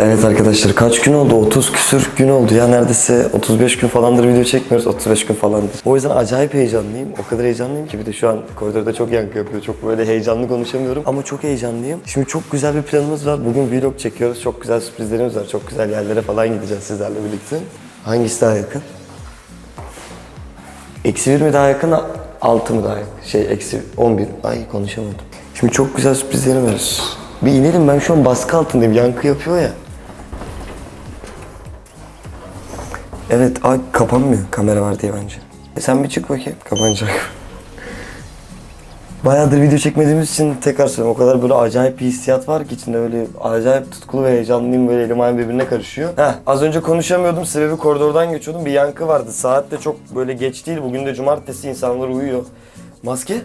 Evet arkadaşlar kaç gün oldu? 30 küsür gün oldu ya neredeyse 35 gün falandır video çekmiyoruz 35 gün falandır. O yüzden acayip heyecanlıyım. O kadar heyecanlıyım ki bir de şu an koridorda çok yankı yapıyor. Çok böyle heyecanlı konuşamıyorum ama çok heyecanlıyım. Şimdi çok güzel bir planımız var. Bugün vlog çekiyoruz. Çok güzel sürprizlerimiz var. Çok güzel yerlere falan gideceğiz sizlerle birlikte. Hangisi daha yakın? Eksi 1 mi daha yakın, 6 mı daha yakın? Şey eksi 11. Ay konuşamadım. Şimdi çok güzel sürprizlerim var. Bir inelim ben şu an baskı altındayım. Yankı yapıyor ya. Evet, ay kapanmıyor kamera var diye bence. E sen bir çık bakayım. Kapanacak. Bayağıdır video çekmediğimiz için tekrar söylüyorum. O kadar böyle acayip bir hissiyat var ki içinde böyle acayip tutkulu ve heyecanlıyım. Böyle elim ayağım birbirine karışıyor. Heh, az önce konuşamıyordum. Sebebi koridordan geçiyordum. Bir yankı vardı. Saat de çok böyle geç değil. Bugün de cumartesi insanlar uyuyor. Maske?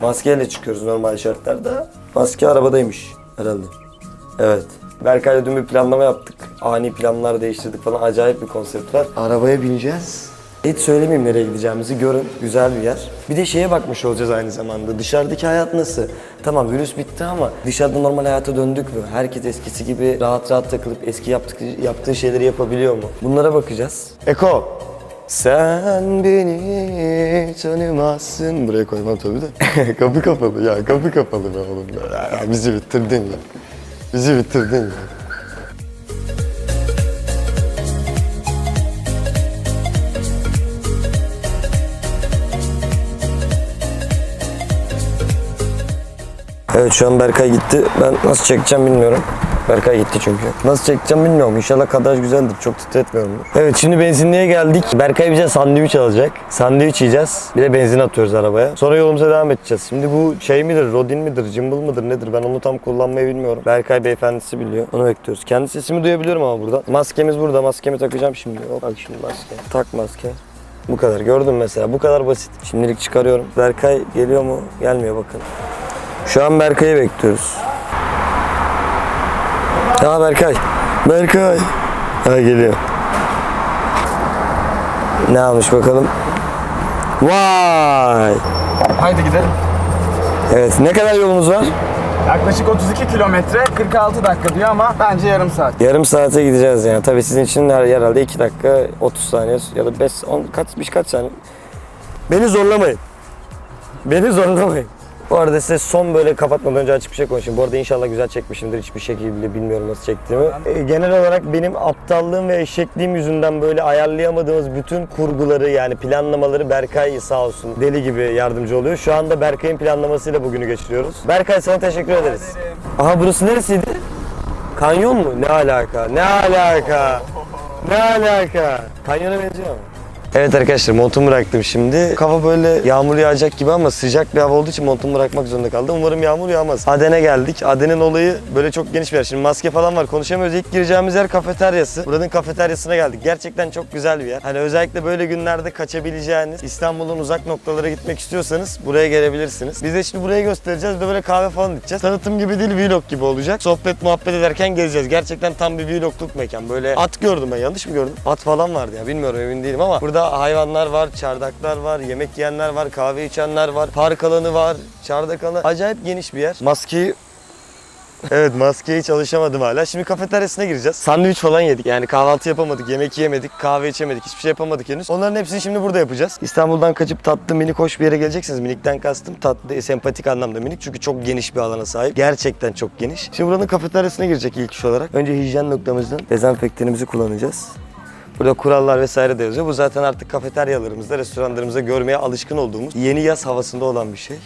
Maskeyle çıkıyoruz normal şartlarda. Maske arabadaymış herhalde. Evet. Berkay'la dün bir planlama yaptık. Ani planlar değiştirdik falan. Acayip bir konsept var. Arabaya bineceğiz. Hiç söylemeyeyim nereye gideceğimizi görün. Güzel bir yer. Bir de şeye bakmış olacağız aynı zamanda. Dışarıdaki hayat nasıl? Tamam virüs bitti ama dışarıda normal hayata döndük mü? Herkes eskisi gibi rahat rahat takılıp eski yaptık, yaptığı şeyleri yapabiliyor mu? Bunlara bakacağız. Eko. Sen beni tanımazsın. Buraya koymam tabii de. kapı kapalı ya, kapı kapalı be oğlum. Ya, bizi bitirdin ya. Bizi bitirdin. Evet şu an Berkay gitti. Ben nasıl çekeceğim bilmiyorum. Berkay gitti çünkü. Nasıl çekeceğim bilmiyorum. İnşallah kadar güzeldir. Çok titretmiyorum. Evet şimdi benzinliğe geldik. Berkay bize sandviç alacak. Sandviç yiyeceğiz. Bir de benzin atıyoruz arabaya. Sonra yolumuza devam edeceğiz. Şimdi bu şey midir, rodin midir, cimbal mıdır nedir? Ben onu tam kullanmayı bilmiyorum. Berkay beyefendisi biliyor. Onu bekliyoruz. Kendi sesimi duyabiliyorum ama burada. Maskemiz burada. Maskemi takacağım şimdi. Hop, bak şimdi maske. Tak maske. Bu kadar. Gördün mesela. Bu kadar basit. Şimdilik çıkarıyorum. Berkay geliyor mu? Gelmiyor bakın. Şu an Berkay'ı bekliyoruz. Ya Berkay. Berkay. Ha geliyor. Ne almış bakalım. Vay. Haydi gidelim. Evet ne kadar yolumuz var? Yaklaşık 32 kilometre 46 dakika diyor ama bence yarım saat. Yarım saate gideceğiz yani. Tabii sizin için her- herhalde 2 dakika 30 saniye ya da 5 10 kaç birkaç saniye. Beni zorlamayın. Beni zorlamayın. Bu arada size son böyle kapatmadan önce açık bir şey konuşayım. Bu arada inşallah güzel çekmişimdir. Hiçbir şekilde bilmiyorum nasıl çektiğimi. Ee, genel olarak benim aptallığım ve eşekliğim yüzünden böyle ayarlayamadığımız bütün kurguları yani planlamaları Berkay sağ olsun deli gibi yardımcı oluyor. Şu anda Berkay'ın planlamasıyla bugünü geçiriyoruz. Berkay sana teşekkür ederiz. Aha burası neresiydi? Kanyon mu? Ne alaka? Ne alaka? Ne alaka? Kanyona benziyor mu? Evet arkadaşlar montumu bıraktım şimdi. Kafa böyle yağmur yağacak gibi ama sıcak bir hava olduğu için montumu bırakmak zorunda kaldım. Umarım yağmur yağmaz. Aden'e geldik. Aden'in olayı böyle çok geniş bir yer. Şimdi maske falan var konuşamıyoruz. İlk gireceğimiz yer kafeteryası. Buranın kafeteryasına geldik. Gerçekten çok güzel bir yer. Hani özellikle böyle günlerde kaçabileceğiniz, İstanbul'un uzak noktalara gitmek istiyorsanız buraya gelebilirsiniz. Biz de şimdi burayı göstereceğiz ve böyle kahve falan içeceğiz. Tanıtım gibi değil vlog gibi olacak. Sohbet muhabbet ederken gezeceğiz. Gerçekten tam bir vlogluk mekan. Böyle at gördüm ben yanlış mı gördüm? At falan vardı ya bilmiyorum emin değilim ama burada hayvanlar var, çardaklar var, yemek yiyenler var, kahve içenler var, park alanı var, çardak alanı. Acayip geniş bir yer. Maskeyi Evet maskeyi çalışamadım hala. Şimdi kafeteryasına gireceğiz. Sandviç falan yedik. Yani kahvaltı yapamadık, yemek yemedik, kahve içemedik. Hiçbir şey yapamadık henüz. Onların hepsini şimdi burada yapacağız. İstanbul'dan kaçıp tatlı minik hoş bir yere geleceksiniz. Minikten kastım tatlı, sempatik anlamda minik. Çünkü çok geniş bir alana sahip. Gerçekten çok geniş. Şimdi buranın kafeteryasına girecek ilk iş olarak. Önce hijyen noktamızdan dezenfektanımızı kullanacağız. Burada kurallar vesaire de yazıyor. Bu zaten artık kafeteryalarımızda, restoranlarımızda görmeye alışkın olduğumuz yeni yaz havasında olan bir şey.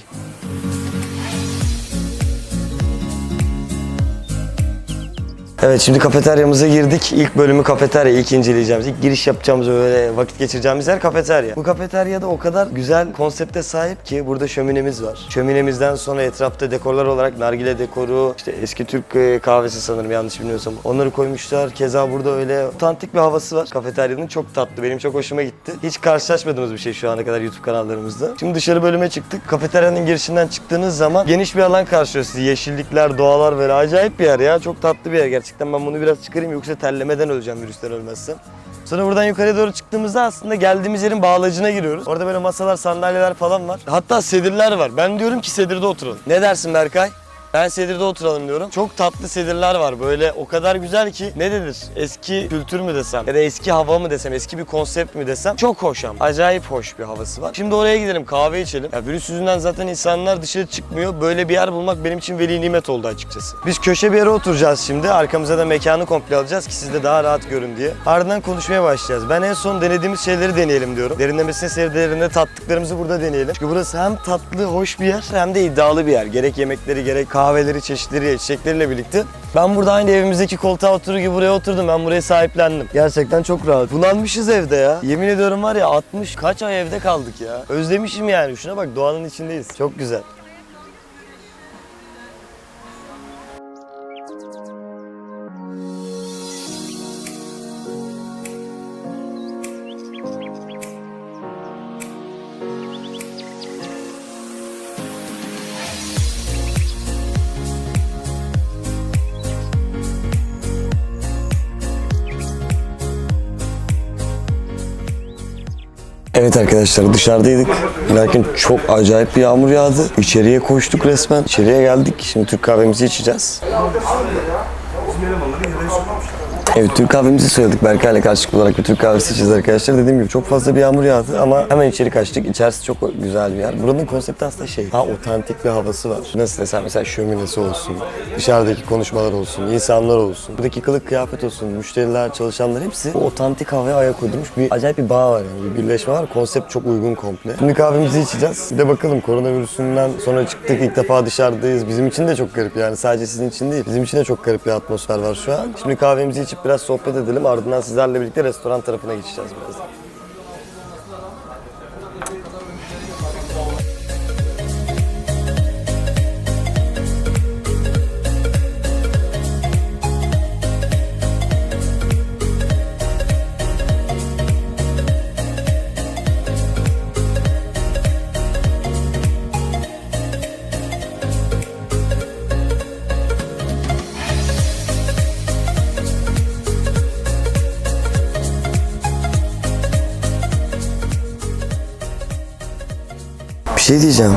Evet şimdi kafeteryamıza girdik. İlk bölümü kafeterya, ilk inceleyeceğimiz, ilk giriş yapacağımız böyle vakit geçireceğimiz yer kafeterya. Bu kafeteryada o kadar güzel konsepte sahip ki burada şöminemiz var. Şöminemizden sonra etrafta dekorlar olarak nargile dekoru, işte eski Türk e, kahvesi sanırım yanlış bilmiyorsam. Onları koymuşlar. Keza burada öyle otantik bir havası var. Kafeteryanın çok tatlı. Benim çok hoşuma gitti. Hiç karşılaşmadığımız bir şey şu ana kadar YouTube kanallarımızda. Şimdi dışarı bölüme çıktık. Kafeteryanın girişinden çıktığınız zaman geniş bir alan karşılıyor sizi. Yeşillikler, doğalar böyle acayip bir yer ya. Çok tatlı bir yer gerçekten. Ben bunu biraz çıkarayım yoksa terlemeden öleceğim virüsten ölmezsem. Sonra buradan yukarıya doğru çıktığımızda aslında geldiğimiz yerin bağlacına giriyoruz. Orada böyle masalar, sandalyeler falan var. Hatta sedirler var. Ben diyorum ki sedirde oturalım. Ne dersin Berkay? Ben sedirde oturalım diyorum. Çok tatlı sedirler var böyle o kadar güzel ki ne denir? Eski kültür mü desem ya da eski hava mı desem eski bir konsept mi desem çok hoş ama. Acayip hoş bir havası var. Şimdi oraya gidelim kahve içelim. Ya virüs yüzünden zaten insanlar dışarı çıkmıyor. Böyle bir yer bulmak benim için veli nimet oldu açıkçası. Biz köşe bir yere oturacağız şimdi. Arkamıza da mekanı komple alacağız ki siz de daha rahat görün diye. Ardından konuşmaya başlayacağız. Ben en son denediğimiz şeyleri deneyelim diyorum. Derinlemesine sevdiğlerinde tattıklarımızı burada deneyelim. Çünkü burası hem tatlı, hoş bir yer hem de iddialı bir yer. Gerek yemekleri, gerek kahveleri, çeşitleri, içecekleriyle birlikte. Ben burada aynı evimizdeki koltuğa oturur gibi buraya oturdum. Ben buraya sahiplendim. Gerçekten çok rahat. Bunalmışız evde ya. Yemin ediyorum var ya 60 kaç ay evde kaldık ya. Özlemişim yani. Şuna bak doğanın içindeyiz. Çok güzel. Evet arkadaşlar dışarıdaydık. Lakin çok acayip bir yağmur yağdı. İçeriye koştuk resmen. İçeriye geldik. Şimdi Türk kahvemizi içeceğiz. Evet Türk kahvemizi söyledik. Berkay'la karşılıklı olarak bir Türk kahvesi içeceğiz arkadaşlar. Dediğim gibi çok fazla bir yağmur yağdı ama hemen içeri kaçtık. İçerisi çok güzel bir yer. Buranın konsepti aslında şey, daha otantik bir havası var. Nasıl desem mesela şöminesi olsun, dışarıdaki konuşmalar olsun, insanlar olsun, buradaki kılık kıyafet olsun, müşteriler, çalışanlar hepsi o otantik havaya ayak uydurmuş. Bir acayip bir bağ var yani, bir birleşme var. Konsept çok uygun komple. Şimdi kahvemizi içeceğiz. Bir de bakalım koronavirüsünden sonra çıktık ilk defa dışarıdayız. Bizim için de çok garip yani sadece sizin için değil. Bizim için de çok garip bir atmosfer var şu an. Şimdi kahvemizi içip biraz sohbet edelim. Ardından sizlerle birlikte restoran tarafına geçeceğiz birazdan. Şey diyeceğim.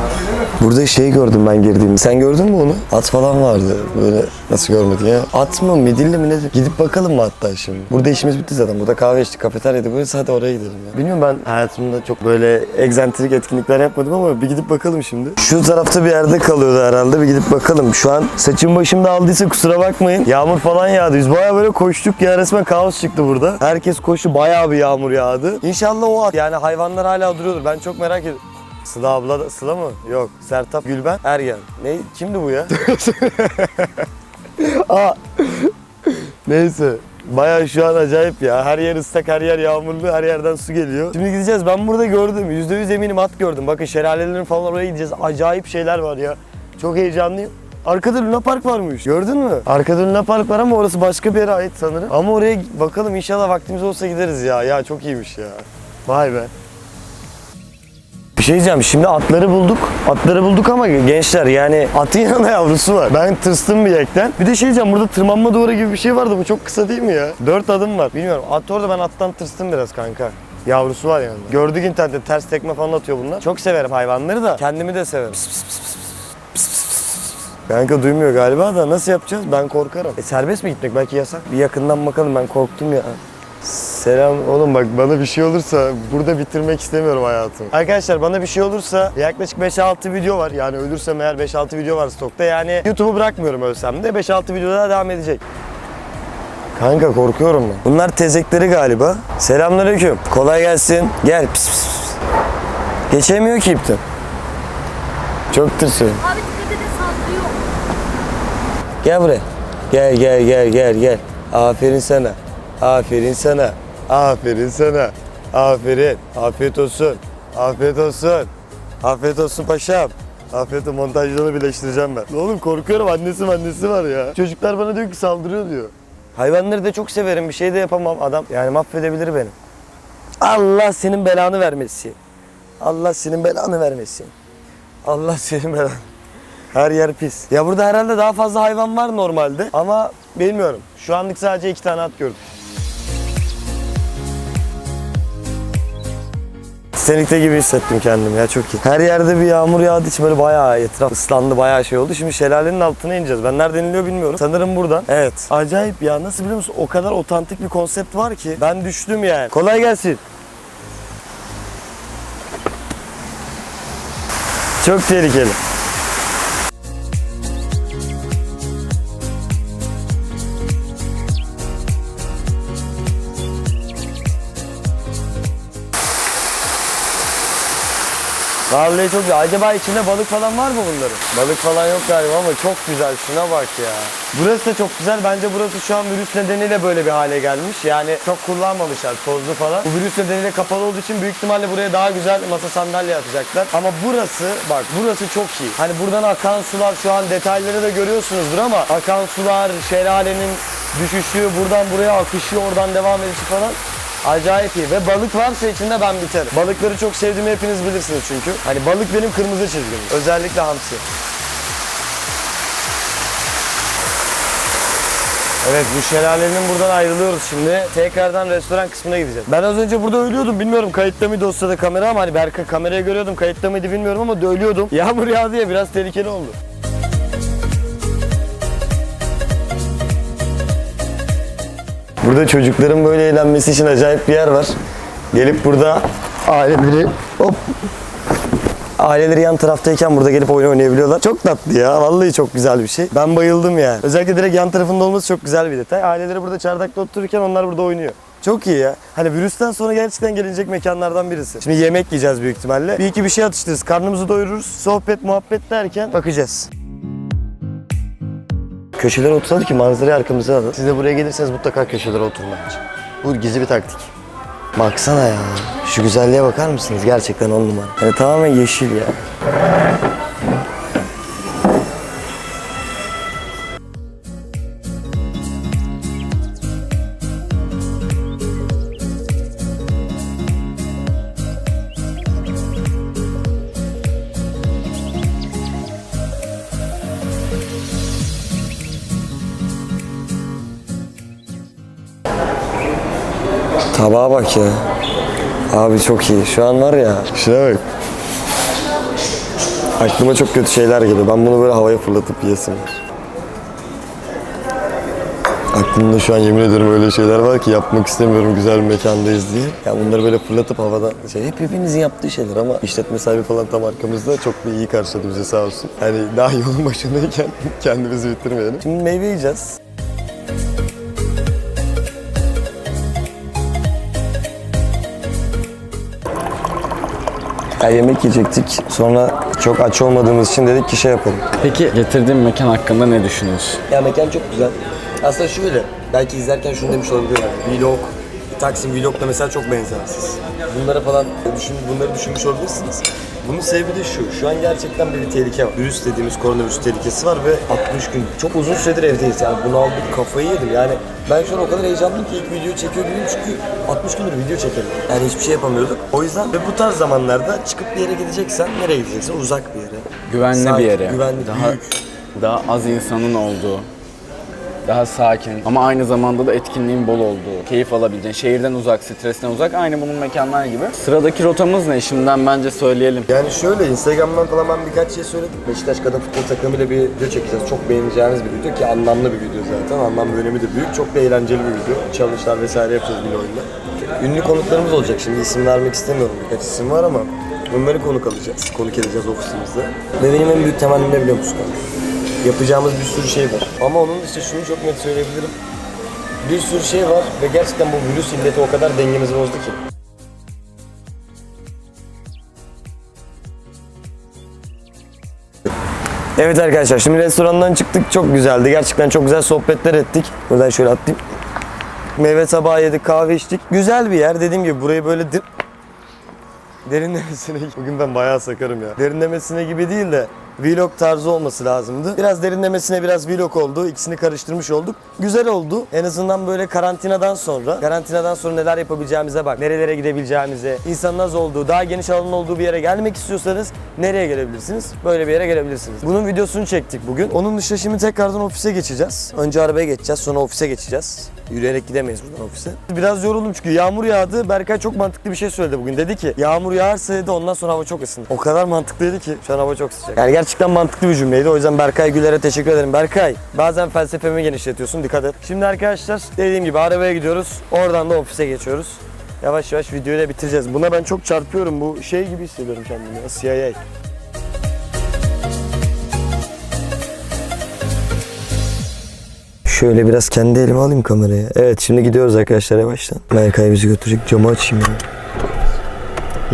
Burada şey gördüm ben girdiğimde. Sen gördün mü onu? At falan vardı. Böyle nasıl görmedin ya? At mı midilli mi nedir? Gidip bakalım mı hatta şimdi? Burada işimiz bitti zaten. Burada kahve içtik, kafeteryada böyle hadi oraya gidelim ya. Bilmiyorum ben hayatımda çok böyle egzantrik etkinlikler yapmadım ama bir gidip bakalım şimdi. Şu tarafta bir yerde kalıyordu herhalde. Bir gidip bakalım. Şu an saçım başımda aldıysa kusura bakmayın. Yağmur falan yağdı. Biz baya böyle koştuk ya resmen kaos çıktı burada. Herkes koştu bayağı bir yağmur yağdı. İnşallah o at. Yani hayvanlar hala duruyordur. Ben çok merak ediyorum. Sıla abla da, Sıla mı? Yok. Sertap Gülben Ergen. Ne? Kimdi bu ya? Aa. Neyse. Baya şu an acayip ya. Her yer ıslak, her yer yağmurlu, her yerden su geliyor. Şimdi gideceğiz. Ben burada gördüm. %100 eminim at gördüm. Bakın şelalelerin falan oraya gideceğiz. Acayip şeyler var ya. Çok heyecanlıyım. Arkada Luna Park varmış. Gördün mü? Arkada Luna Park var ama orası başka bir yere ait sanırım. Ama oraya bakalım inşallah vaktimiz olsa gideriz ya. Ya çok iyiymiş ya. Vay be. Bir şey diyeceğim şimdi atları bulduk. Atları bulduk ama gençler yani atın yanında yavrusu var. Ben tırstım bir yekten. Bir de şey diyeceğim burada tırmanma duvarı gibi bir şey vardı. Bu çok kısa değil mi ya? Dört adım var. Bilmiyorum. At orada ben attan tırstım biraz kanka. Yavrusu var yanında. Gördük internette ters tekme falan atıyor bunlar. Çok severim hayvanları da. Kendimi de severim. Pıs pıs pıs. Kanka duymuyor galiba da nasıl yapacağız? Ben korkarım. E serbest mi gitmek? Belki yasak. Bir yakından bakalım ben korktum ya. Selam oğlum bak bana bir şey olursa burada bitirmek istemiyorum hayatım. Arkadaşlar bana bir şey olursa yaklaşık 5-6 video var. Yani ölürsem eğer 5-6 video var stokta. Yani YouTube'u bırakmıyorum ölsem de 5-6 video daha devam edecek. Kanka korkuyorum ben. Bunlar tezekleri galiba. Selamünaleyküm. Kolay gelsin. Gel. Pis pis pis. Geçemiyor ki ipten. Çok tırsıyorum. Abi dikkat edin. Gel buraya. Gel gel gel gel gel. Aferin sana. Aferin sana. Aferin sana. Aferin. Afiyet olsun. Afiyet olsun. Afiyet olsun paşam. Afiyet olsun. Montajlarını birleştireceğim ben. Oğlum korkuyorum annesi annesi var ya. Çocuklar bana diyor ki saldırıyor diyor. Hayvanları da çok severim. Bir şey de yapamam. Adam yani mahvedebilir beni. Allah senin belanı vermesin. Allah senin belanı vermesin. Allah senin belanı. Her yer pis. Ya burada herhalde daha fazla hayvan var normalde ama bilmiyorum. Şu anlık sadece iki tane at gördüm. Titanik'te gibi hissettim kendimi ya çok iyi. Her yerde bir yağmur yağdığı için böyle bayağı etraf ıslandı bayağı şey oldu. Şimdi şelalenin altına ineceğiz. Ben nereden iniliyor bilmiyorum. Sanırım buradan. Evet. Acayip ya nasıl biliyor musun? O kadar otantik bir konsept var ki. Ben düştüm yani. Kolay gelsin. Çok tehlikeli. Vallahi çok güzel. Acaba içinde balık falan var mı bunların? Balık falan yok galiba ama çok güzel. Şuna bak ya. Burası da çok güzel. Bence burası şu an virüs nedeniyle böyle bir hale gelmiş. Yani çok kullanmamışlar tozlu falan. Bu virüs nedeniyle kapalı olduğu için büyük ihtimalle buraya daha güzel masa sandalye atacaklar. Ama burası bak burası çok iyi. Hani buradan akan sular şu an detayları da görüyorsunuzdur ama akan sular, şelalenin düşüşü, buradan buraya akışı, oradan devam edişi falan Acayip iyi ve balık varsa içinde ben biterim. Balıkları çok sevdiğimi hepiniz bilirsiniz çünkü. Hani balık benim kırmızı çizgim. Özellikle hamsi. Evet bu şelalenin buradan ayrılıyoruz şimdi. Tekrardan restoran kısmına gideceğiz. Ben az önce burada ölüyordum. Bilmiyorum kayıtta mıydı o sırada kamera ama hani Berka kameraya görüyordum. Kayıtta mıydı bilmiyorum ama ölüyordum. Yağmur yağdı ya biraz tehlikeli oldu. Burada çocukların böyle eğlenmesi için acayip bir yer var. Gelip burada aileleri hop Aileleri yan taraftayken burada gelip oyun oynayabiliyorlar. Çok tatlı ya. Vallahi çok güzel bir şey. Ben bayıldım yani. Özellikle direkt yan tarafında olması çok güzel bir detay. Aileleri burada çardakta otururken onlar burada oynuyor. Çok iyi ya. Hani virüsten sonra gerçekten gelecek mekanlardan birisi. Şimdi yemek yiyeceğiz büyük ihtimalle. Bir iki bir şey atıştırırız. Karnımızı doyururuz. Sohbet muhabbet derken bakacağız. Köşelere oturalım ki manzarayı arkamıza alın. Siz de buraya gelirseniz mutlaka köşelere oturun bence. Bu gizli bir taktik. Baksana ya. Şu güzelliğe bakar mısınız? Gerçekten on numara. Yani tamamen yeşil ya. Bak ya. Abi çok iyi. Şu an var ya. Şuna bak. Aklıma çok kötü şeyler geliyor. Ben bunu böyle havaya fırlatıp yiyesim. Aklımda şu an yemin ederim öyle şeyler var ki yapmak istemiyorum güzel bir mekandayız diye. Ya bunları böyle fırlatıp havada şey hep hepinizin yaptığı şeyler ama işletme sahibi falan tam arkamızda çok da iyi karşıladı bizi sağ olsun. Yani daha yolun başındayken kendimizi bitirmeyelim. Şimdi meyve yiyeceğiz. Ya yemek yiyecektik. Sonra çok aç olmadığımız için dedik ki şey yapalım. Peki getirdiğim mekan hakkında ne düşünüyorsun? Ya mekan çok güzel. Aslında şöyle, belki izlerken şunu demiş olabilirim. Vlog, Taksim Vlog'la mesela çok benzersiz. Bunlara falan düşün, bunları düşünmüş olabilirsiniz. Bunun sebebi de şu, şu an gerçekten bir tehlike var. Virüs dediğimiz koronavirüs tehlikesi var ve 60 gün, çok uzun süredir evdeyiz yani bunu aldık kafayı yedim yani. Ben şu an o kadar heyecanlıyım ki ilk video çekiyor değilim çünkü 60 gündür video çekelim. Yani hiçbir şey yapamıyorduk. O yüzden ve bu tarz zamanlarda çıkıp bir yere gideceksen nereye gideceksin? Uzak bir yere. Güvenli Sakin, bir yere. güvenli, daha büyük. daha az insanın olduğu. Daha sakin ama aynı zamanda da etkinliğin bol olduğu, keyif alabileceğin, şehirden uzak, stresten uzak aynı bunun mekanlar gibi. Sıradaki rotamız ne? Şimdiden bence söyleyelim. Yani şöyle Instagram'dan falan ben birkaç şey söyledim. Beşiktaş kadın futbol takımıyla bir video çekeceğiz. Çok beğeneceğiniz bir video ki anlamlı bir video zaten. Anlam ve önemi de büyük. Çok da eğlenceli bir video. Challenge'lar vesaire yapacağız bir oyunda. Ünlü konuklarımız olacak. Şimdi isim vermek istemiyorum. Birkaç isim var ama onları konuk alacağız. Konuk edeceğiz ofisimizde. Ve benim en büyük temennim ne biliyor musun? Yapacağımız bir sürü şey var. Ama onun işte şunu çok net söyleyebilirim. Bir sürü şey var ve gerçekten bu virüs illeti o kadar dengemizi bozdu ki. Evet arkadaşlar şimdi restorandan çıktık çok güzeldi. Gerçekten çok güzel sohbetler ettik. Buradan şöyle atlayayım. Meyve tabağı yedik, kahve içtik. Güzel bir yer. Dediğim gibi burayı böyle derinlemesine... Bugün ben bayağı sakarım ya. Derinlemesine gibi değil de vlog tarzı olması lazımdı. Biraz derinlemesine biraz vlog oldu. İkisini karıştırmış olduk. Güzel oldu. En azından böyle karantinadan sonra, karantinadan sonra neler yapabileceğimize bak. Nerelere gidebileceğimize, insanın az olduğu, daha geniş alanın olduğu bir yere gelmek istiyorsanız nereye gelebilirsiniz? Böyle bir yere gelebilirsiniz. Bunun videosunu çektik bugün. Onun dışında şimdi tekrardan ofise geçeceğiz. Önce arabaya geçeceğiz, sonra ofise geçeceğiz. Yürüyerek gidemeyiz buradan ofise. Biraz yoruldum çünkü yağmur yağdı. Berkay çok mantıklı bir şey söyledi bugün. Dedi ki yağmur yağarsa dedi ondan sonra hava çok ısınır. O kadar mantıklıydı ki şu an hava çok sıcak. Yani gerçekten mantıklı bir cümleydi. O yüzden Berkay Güler'e teşekkür ederim. Berkay bazen felsefemi genişletiyorsun dikkat et. Şimdi arkadaşlar dediğim gibi arabaya gidiyoruz. Oradan da ofise geçiyoruz. Yavaş yavaş videoyu da bitireceğiz. Buna ben çok çarpıyorum. Bu şey gibi hissediyorum kendimi. ya, CIA. Şöyle biraz kendi elime alayım kamerayı. Evet şimdi gidiyoruz arkadaşlar yavaştan. Berkay bizi götürecek camı açayım ya.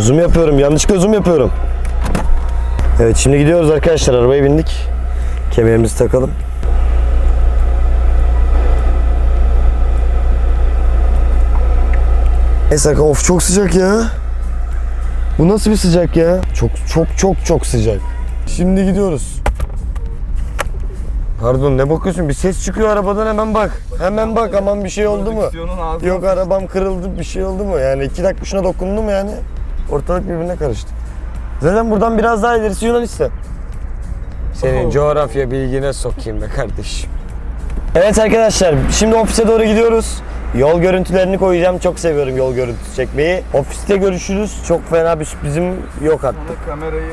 Zoom yapıyorum. Yanlışlıkla zoom yapıyorum. Evet şimdi gidiyoruz arkadaşlar. Arabaya bindik. Kemerimizi takalım. Neyse kanka, of çok sıcak ya. Bu nasıl bir sıcak ya? Çok çok çok çok sıcak. Şimdi gidiyoruz. Pardon ne bakıyorsun? Bir ses çıkıyor arabadan hemen bak. Hemen bak aman bir şey oldu mu? Yok arabam kırıldı bir şey oldu mu? Yani iki dakika şuna dokundu mu yani? Ortalık birbirine karıştı. Zaten buradan biraz daha ilerisi Yunanistan. Senin Oho. coğrafya bilgine sokayım be kardeşim. Evet arkadaşlar şimdi ofise doğru gidiyoruz. Yol görüntülerini koyacağım. Çok seviyorum yol görüntüsü çekmeyi. Ofiste görüşürüz. Çok fena bir sürprizim yok hatta. Bana kamerayı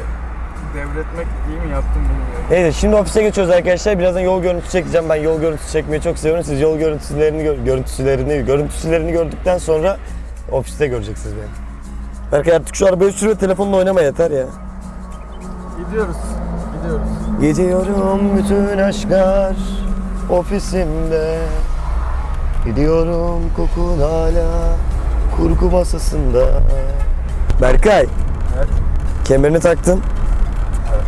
devretmek iyi mi yaptım bilmiyorum. Neyse şimdi ofise geçiyoruz arkadaşlar. Birazdan yol görüntüsü çekeceğim. Ben yol görüntüsü çekmeyi çok seviyorum. Siz yol görüntülerini gör- görüntülerini görüntülerini gördükten sonra ofiste göreceksiniz beni. Berkay artık şu arabayı sürüyor telefonla oynama yeter ya. Gidiyoruz. Gidiyoruz. Gidiyorum bütün aşklar ofisimde Gidiyorum kokun hala kurgu masasında Berkay Evet. kemerini taktın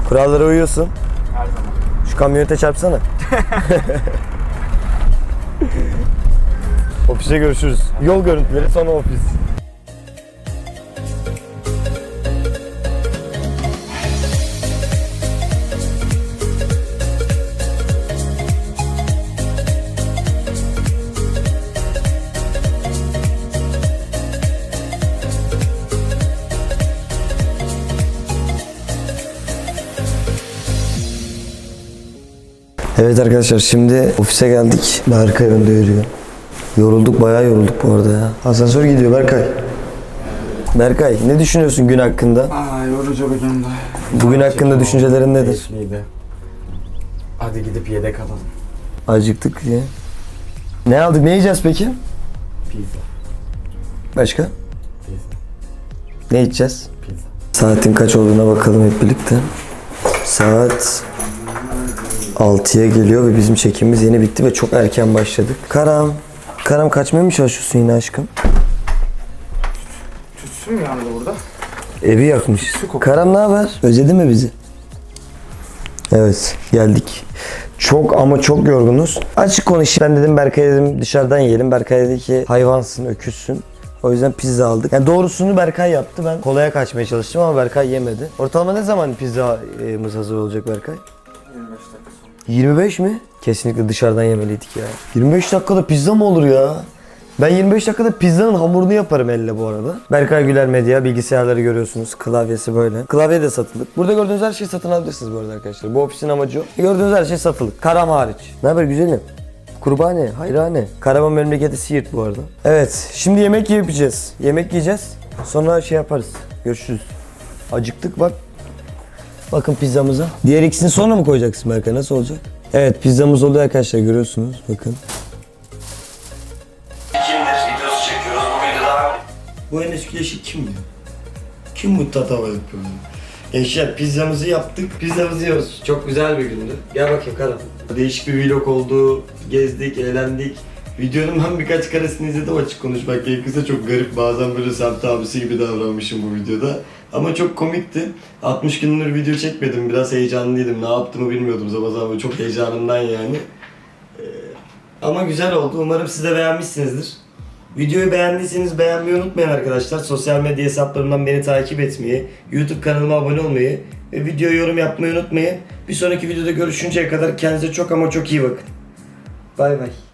Kurallara uyuyorsun Her zaman. Şu kamyonete çarpsana Ofise görüşürüz Yol görüntüleri sonra ofis Evet arkadaşlar şimdi ofise geldik. Berkay önde yürüyor. Yorulduk bayağı yorulduk bu arada ya. Asansör gidiyor Berkay. Berkay ne düşünüyorsun gün hakkında? Aa yorucu bir gündü. Bugün hakkında düşüncelerin nedir? Keyifliydi. Hadi gidip yedek alalım. Acıktık diye. Ne aldık? Ne yiyeceğiz peki? Pizza. Başka? Pizza. Ne içeceğiz? Pizza. Saatin kaç olduğuna bakalım hep birlikte. Saat 6'ya geliyor ve bizim çekimimiz yeni bitti ve çok erken başladık. Karam, Karam kaçmaya mı çalışıyorsun yine aşkım? Tütsü mü yandı burada? Evi yakmış. Karam ne haber? Özledin mi bizi? Evet geldik. Çok ama çok yorgunuz. Açık konuşayım. Ben dedim Berkay'a dedim dışarıdan yiyelim. Berkay dedi ki hayvansın, öküzsün. O yüzden pizza aldık. Yani doğrusunu Berkay yaptı. Ben kolaya kaçmaya çalıştım ama Berkay yemedi. Ortalama ne zaman pizzamız hazır olacak Berkay? 25 dakika. 25 mi? Kesinlikle dışarıdan yemeliydik ya. 25 dakikada pizza mı olur ya? Ben 25 dakikada pizzanın hamurunu yaparım elle bu arada. Berkay Güler Medya bilgisayarları görüyorsunuz. Klavyesi böyle. Klavye de satılık. Burada gördüğünüz her şeyi satın alabilirsiniz bu arada arkadaşlar. Bu ofisin amacı o. Gördüğünüz her şey satılık. Karam hariç. Ne haber güzelim? Kurbane, hayrane. Karaman memleketi Siirt bu arada. Evet, şimdi yemek yapacağız. Yemek yiyeceğiz. Sonra şey yaparız. Görüşürüz. Acıktık bak. Bakın pizzamıza. Diğer ikisini sonra mı koyacaksın Berkay? Nasıl olacak? Evet pizzamız oluyor arkadaşlar görüyorsunuz. Bakın. Kimdir? Videosu çekiyoruz bu videoda. Bu en eski yaşı kim ya? Kim bu tatavalık böyle? Gençler pizzamızı yaptık. Pizzamızı yiyoruz. Çok güzel bir gündü. Gel bakayım kadın. Değişik bir vlog oldu. Gezdik, eğlendik. Videonun ben birkaç karesini izledim açık konuşmak gerekirse çok garip. Bazen böyle semt abisi gibi davranmışım bu videoda. Ama çok komikti. 60 gündür video çekmedim. Biraz heyecanlıydım. Ne yaptığımı bilmiyordum zaman zaman. Çok heyecanımdan yani. Ee, ama güzel oldu. Umarım siz de beğenmişsinizdir. Videoyu beğendiyseniz beğenmeyi unutmayın arkadaşlar. Sosyal medya hesaplarımdan beni takip etmeyi, YouTube kanalıma abone olmayı ve video yorum yapmayı unutmayın. Bir sonraki videoda görüşünceye kadar kendinize çok ama çok iyi bakın. Bay bay.